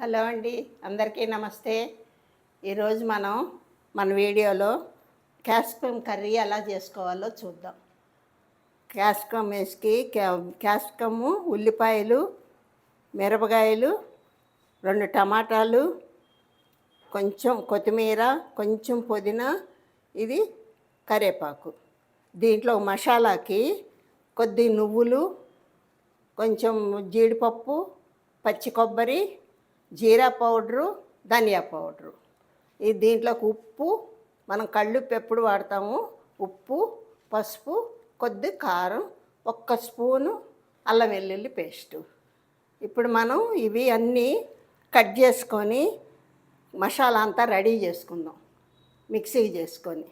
Hello అండి అందరికీ నమస్తే. ఈరోజు మనం మన వీడియోలో క్యాప్సికమ్ కర్రీ ఎలా చేసుకోవాలో చూద్దాం. క్యాప్సికమ్ వేసుకి క్యాప్సికము ఉల్లిపాయలు మిరపకాయలు రెండు టమాటాలు కొంచెం కొత్తిమీర కొంచెం పుదీనా ఇది కరేపాకు. దీంట్లో మసాలాకి కొద్ది నువ్వులు కొంచెం జీడిపప్పు పచ్చి కొబ్బరి జీరా పౌడరు ధనియా పౌడరు. ఈ దీంట్లోకి ఉప్పు మనం కళ్ళుప్పు ఎప్పుడు వాడతాము? ఉప్పు పసుపు కొద్ది కారం ఒక్క స్పూను అల్లం వెల్లుల్లి పేస్టు. ఇప్పుడు మనం ఇవి అన్నీ కట్ చేసుకొని మసాలా అంతా రెడీ చేసుకుందాం. మిక్సీ చేసుకొని.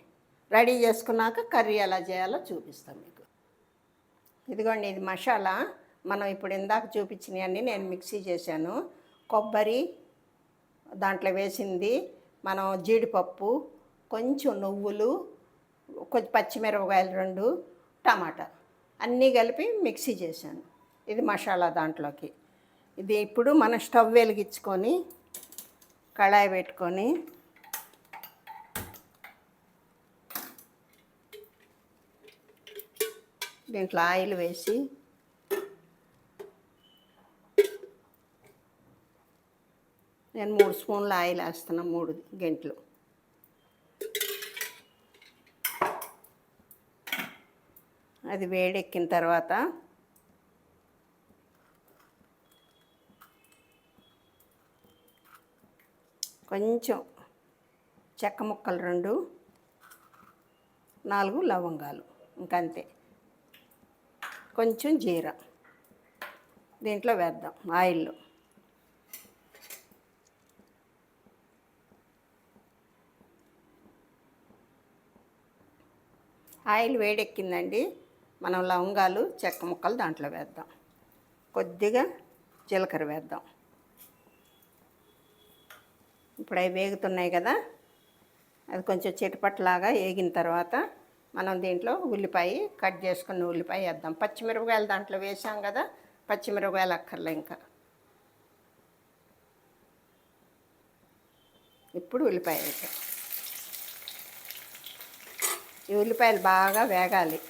రెడీ చేసుకున్నాక కర్రీ ఎలా చేయాలో చూపిస్తాం మీకు. ఇదిగోండి ఇది మసాలా. మనం ఇప్పుడు ఇందాక చూపించినవన్నీ నేను మిక్సీ చేశాను. కొబ్బరి దాంట్లో వేసింది. మనం జీడిపప్పు కొంచెం నువ్వులు కొంచెం పచ్చిమిరపకాయలు రెండు టమాటా అన్నీ కలిపి మిక్సీ చేశాను. ఇది మసాలా దాంట్లోకి. ఇది ఇప్పుడు మనం స్టవ్ వెలిగించుకొని కళాయి పెట్టుకొని దీంట్లో ఆయిల్ వేసి నేను మూడు స్పూన్ల ఆయిల్ వేస్తున్నా మూడు గంటలు. అది వేడెక్కిన తర్వాత కొంచెం చెక్క ముక్కలు రెండు నాలుగు లవంగాలు ఇంకంతే. కొంచెం జీరా దీంట్లో వేద్దాం ఆయిల్లో. ఆయిల్ వేడెక్కిందండి. మనం లవంగాలు చెక్క ముక్కలు దాంట్లో వేద్దాం. కొద్దిగా జీలకర్ర వేద్దాం. ఇప్పుడు అవి వేగుతున్నాయి కదా అది కొంచెం చిటపట్లాగా వేగిన తర్వాత మనం దీంట్లో ఉల్లిపాయ కట్ చేసుకున్న ఉల్లిపాయ వేద్దాం. పచ్చిమిరపకాయలు దాంట్లో వేసాం కదా పచ్చిమిరపకాయలు అక్కర్లే ఇంకా. ఇప్పుడు ఉల్లిపాయ వేసాం ఈ ఉల్లిపాయలు బాగా వేగాలి.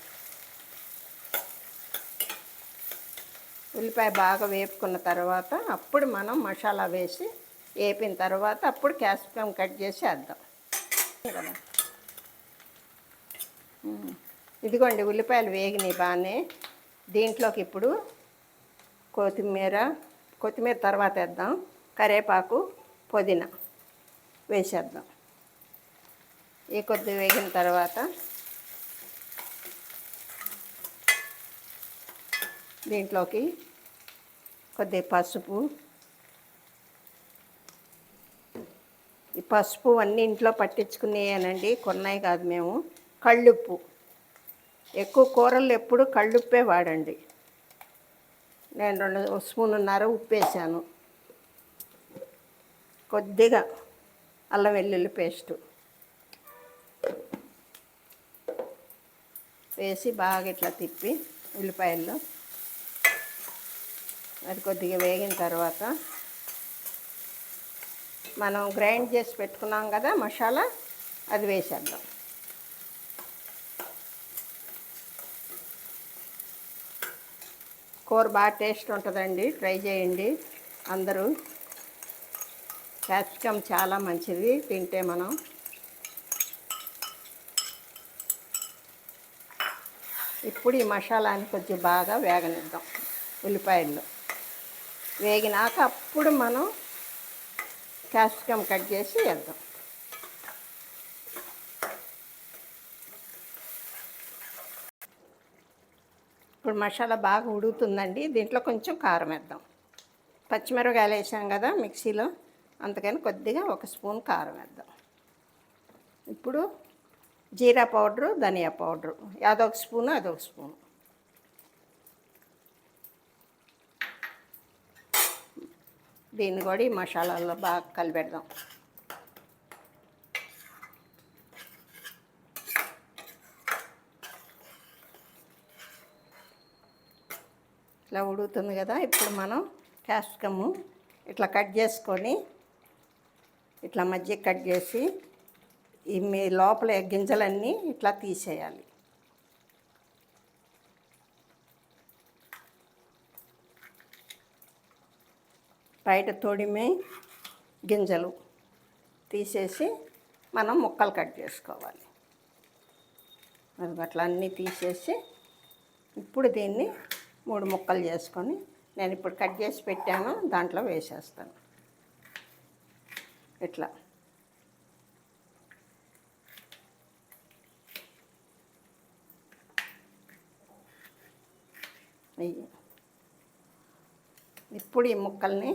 ఉల్లిపాయ బాగా వేపుకున్న తర్వాత అప్పుడు మనం మసాలా వేసి వేపిన తర్వాత అప్పుడు క్యాప్సికమ్ కట్ చేసి వేద్దాం. కదా? ఇదిగోండి ఉల్లిపాయలు వేగినాయి బాగానే. దీంట్లోకి ఇప్పుడు కొత్తిమీర కొత్తిమీర తర్వాత వేద్దాం. కరేపాకు పుదీనా వేసేద్దాం. ఈ కొద్ది వేగిన తర్వాత దీంట్లోకి కొద్ది పసుపు. ఈ పసుపు అన్ని ఇంట్లో పట్టించుకునేయనండి కొన్నాయి కాదు మేము. కళ్ళుప్పు. ఎక్కువ కూరలు ఎప్పుడు కళ్ళుప్పే వాడండి. నేను రెండు స్పూనున్నర ఉప్పు వేసాను కొద్దిగా అల్లం వెల్లుల్లి పేస్టు. వేసి బాగా ఇట్లా తిప్పి ఉల్లిపాయల్లో. అది కొద్దిగా వేగిన తర్వాత మనం గ్రైండ్ చేసి పెట్టుకున్నాం కదా మసాలా అది వేసేద్దాం. కూర బాగా టేస్ట్ ఉంటుందండి ట్రై చేయండి. అందరూ క్యాప్సికమ్ చాలా మంచిది తింటే మనం. ఇప్పుడు ఈ మసాలాని కొంచెం బాగా వేగనిద్దాం ఉల్లిపాయల్లో. వేగినాక అప్పుడు మనం క్యాప్సికమ్ కట్ చేసి వేద్దాం. ఇప్పుడు మసాలా బాగా ఉడుకుతుందండి. దీంట్లో కొంచెం కారం వేద్దాం. పచ్చిమిరపకాయలు వేసాం కదా మిక్సీలో అందుకని కొద్దిగా ఒక స్పూన్ కారం వేద్దాం. ఇప్పుడు జీరా పౌడరు ధనియా పౌడరు. అదొక స్పూను అదొక స్పూను. దీన్ని కూడా ఈ మసాలాల్లో బాగా కలిపెడదాం. ఇట్లా ఉడుగుతుంది కదా ఇప్పుడు మనం క్యాప్సికము ఇట్లా కట్ చేసుకొని ఇట్లా మధ్య కట్ చేసి ఈ మీ లోపల గింజలన్నీ ఇట్లా తీసేయాలి. బయట తొడిమి గింజలు తీసేసి మనం ముక్కలు కట్ చేసుకోవాలి. అది అట్లా అన్నీ తీసేసి ఇప్పుడు దీన్ని మూడు ముక్కలు చేసుకొని నేను ఇప్పుడు కట్ చేసి పెట్టాను దాంట్లో వేసేస్తాను. ఇట్లా. నెయ్యి. ఇప్పుడు ఈ ముక్కల్ని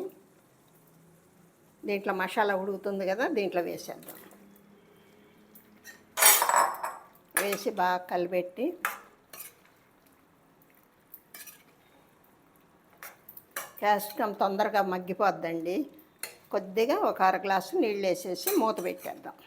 దీంట్లో మసాలా ఉడుకుతుంది కదా దీంట్లో వేసేద్దాం. వేసి బాగా కలిపెట్టి క్యాప్సికమ్ తొందరగా మగ్గిపోద్దండి. కొద్దిగా ఒక అర గ్లాసు నీళ్ళు వేసేసి మూత పెట్టేద్దాం.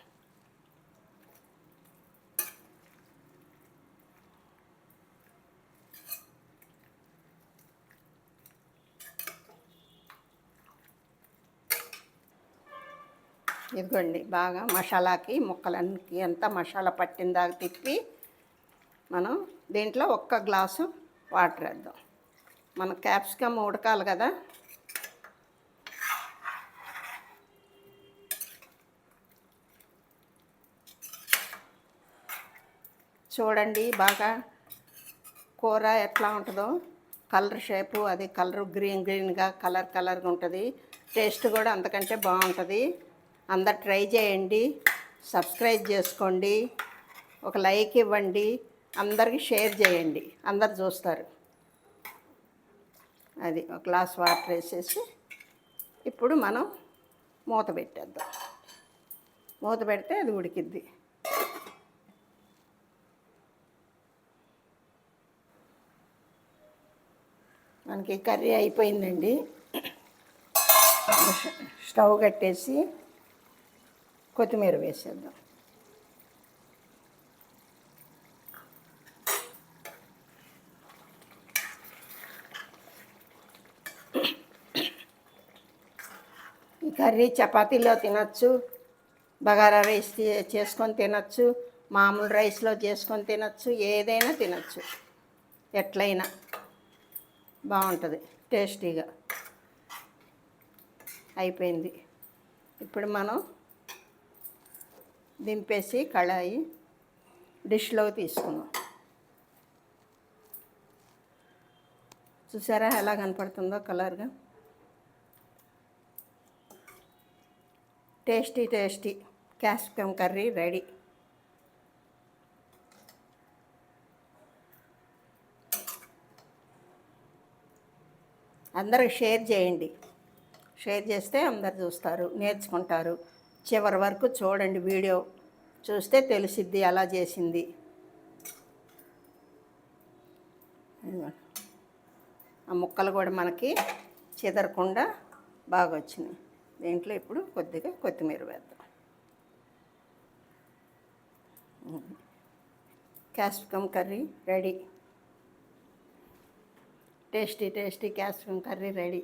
ఇదిగోండి బాగా మసాలాకి ముక్కలన్నీ అంతా మసాలా పట్టిందాక తిప్పి మనం దీంట్లో ఒక్క గ్లాసు వాటర్ వేద్దాం. మన క్యాప్సికమ్ ఉడకాలి కదా? చూడండి బాగా కూర ఎట్లా ఉంటుందో. కలర్ షేపు అది కలర్ గ్రీన్ గ్రీన్గా కలర్ కలర్గా ఉంటుంది. టేస్ట్ కూడా అంతకంటే బాగుంటుంది. అందరు ట్రై చేయండి సబ్స్క్రైబ్ చేసుకోండి ఒక లైక్ ఇవ్వండి అందరికీ షేర్ చేయండి అందరు చూస్తారు. అది ఒక గ్లాస్ వాటర్ వేసేసి ఇప్పుడు మనం మూత పెట్టేద్దాం. మూత పెడితే అది ఉడికిద్ది. మనకి కర్రీ అయిపోయిందండి. స్టవ్ కట్టేసి కొత్తిమీర వేసేద్దాం. ఈ కర్రీ చపాతీలో తినచ్చు బగారా రైస్ చేసుకొని తినచ్చు మామూలు రైస్లో చేసుకొని తినచ్చు ఏదైనా తినచ్చు. ఎట్లయినా బాగుంటుంది టేస్టీగా అయిపోయింది. ఇప్పుడు మనం దింపేసి కళాయి డిష్లో తీసుకున్నాం చూసారా ఎలా కనపడుతుందో కలర్గా? Tasty tasty. Capsicum curry ready. అందరికి షేర్ చేయండి. షేర్ చేస్తే అందరు చూస్తారు నేర్చుకుంటారు. చివరి వరకు చూడండి వీడియో. చూస్తే తెలిసిద్ది ఎలా చేసింది. ఆ ముక్కలు కూడా మనకి చెదరకుండా బాగా వచ్చినాయి. దీంట్లో ఇప్పుడు కొద్దిగా కొత్తిమీర వేద్దాం. Capsicum curry ready. Tasty tasty capsicum curry ready.